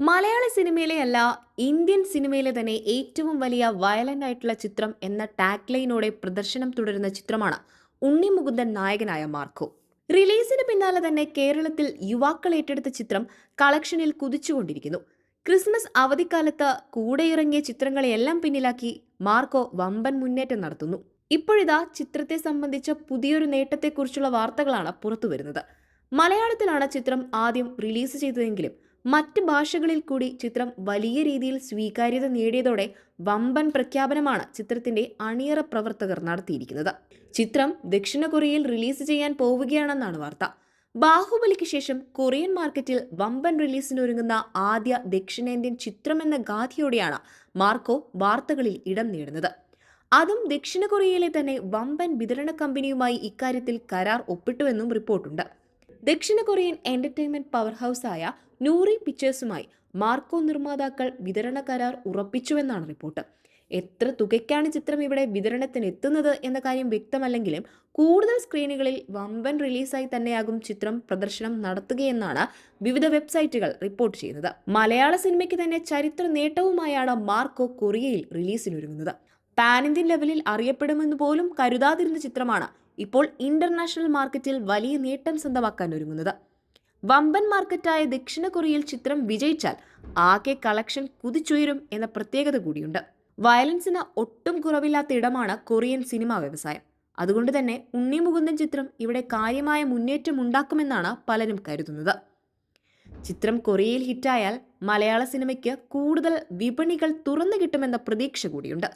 മലയാള സിനിമയിലെ അല്ല ഇന്ത്യൻ സിനിമയിലെ തന്നെ ഏറ്റവും വലിയ വയലന്റ് ആയിട്ടുള്ള ചിത്രം എന്ന ടാഗ് ലൈനോടെ പ്രദർശനം തുടരുന്ന ചിത്രമാണ് ഉണ്ണി മുകുന്ദൻ നായകനായ മാർക്കോ. റിലീസിന് പിന്നാലെ തന്നെ കേരളത്തിൽ യുവാക്കൾ ഏറ്റെടുത്ത ചിത്രം കളക്ഷനിൽ കുതിച്ചുകൊണ്ടിരിക്കുന്നു. ക്രിസ്മസ് അവധിക്കാലത്ത് കൂടെ ഇറങ്ങിയ ചിത്രങ്ങളെയെല്ലാം പിന്നിലാക്കി മാർക്കോ വമ്പൻ മുന്നേറ്റം നടത്തുന്നു. ഇപ്പോഴിതാ ചിത്രത്തെ സംബന്ധിച്ച പുതിയൊരു നേട്ടത്തെക്കുറിച്ചുള്ള വാർത്തകളാണ് പുറത്തുവരുന്നത്. മലയാളത്തിലാണ് ചിത്രം ആദ്യം റിലീസ് ചെയ്തതെങ്കിലും മറ്റ് ഭാഷകളിൽ കൂടി ചിത്രം വലിയ രീതിയിൽ സ്വീകാര്യത നേടിയതോടെ വമ്പൻ പ്രഖ്യാപനമാണ് ചിത്രത്തിന്റെ അണിയറ പ്രവർത്തകർ നടത്തിയിരിക്കുന്നത്. ചിത്രം ദക്ഷിണ കൊറിയയിൽ റിലീസ് ചെയ്യാൻ പോവുകയാണെന്നാണ് വാർത്ത. ബാഹുബലിക്ക് ശേഷം കൊറിയൻ മാർക്കറ്റിൽ വമ്പൻ റിലീസിന് ഒരുങ്ങുന്ന ആദ്യ ദക്ഷിണേന്ത്യൻ ചിത്രമെന്ന ഗാഥയോടെയാണ് മാർക്കോ വാർത്തകളിൽ ഇടം നേടുന്നത്. അതും ദക്ഷിണ കൊറിയയിലെ തന്നെ വമ്പൻ വിതരണ കമ്പനിയുമായി ഇക്കാര്യത്തിൽ കരാർ ഒപ്പിട്ടുവെന്നും റിപ്പോർട്ടുണ്ട്. ദക്ഷിണ കൊറിയൻ എന്റർടൈൻമെന്റ് പവർ ഹൗസായ നൂറി പിക്ചേഴ്സുമായി മാർക്കോ നിർമ്മാതാക്കൾ വിതരണ കരാർ ഉറപ്പിച്ചുവെന്നാണ് റിപ്പോർട്ട്. എത്ര തുകയ്ക്കാണ് ചിത്രം ഇവിടെ വിതരണത്തിന് എത്തുന്നത് എന്ന കാര്യം വ്യക്തമല്ലെങ്കിലും കൂടുതൽ സ്ക്രീനുകളിൽ വമ്പൻ റിലീസായി തന്നെയാകും ചിത്രം പ്രദർശനം നടത്തുകയെന്നാണ് വിവിധ വെബ്സൈറ്റുകൾ റിപ്പോർട്ട് ചെയ്യുന്നത്. മലയാള സിനിമയ്ക്ക് തന്നെ ചരിത്ര നേട്ടവുമായാണ് മാർക്കോ കൊറിയയിൽ റിലീസിനൊരുങ്ങുന്നത് പാൻ ഇന്ത്യൻ ലെവലിൽ അറിയപ്പെടുമെന്ന് പോലും കരുതാതിരുന്ന ചിത്രമാണ് ഇപ്പോൾ ഇന്റർനാഷണൽ മാർക്കറ്റിൽ വലിയ നേട്ടം സ്വന്തമാക്കാൻ ഒരുങ്ങുന്നത്. വമ്പൻ മാർക്കറ്റായ ദക്ഷിണ കൊറിയയിൽ ചിത്രം വിജയിച്ചാൽ ആകെ കളക്ഷൻ കുതിച്ചുയരും എന്ന പ്രത്യേകത കൂടിയുണ്ട്. വയലൻസിന് ഒട്ടും കുറവില്ലാത്ത ഇടമാണ് കൊറിയൻ സിനിമാ വ്യവസായം. അതുകൊണ്ട് തന്നെ ഉണ്ണി മുകുന്ദൻ ചിത്രം ഇവിടെ കാര്യമായ മുന്നേറ്റം ഉണ്ടാക്കുമെന്നാണ് പലരും കരുതുന്നത്. ചിത്രം കൊറിയയിൽ ഹിറ്റായാൽ മലയാള സിനിമയ്ക്ക് കൂടുതൽ വിപണികൾ തുറന്നു കിട്ടുമെന്ന പ്രതീക്ഷ കൂടിയുണ്ട്.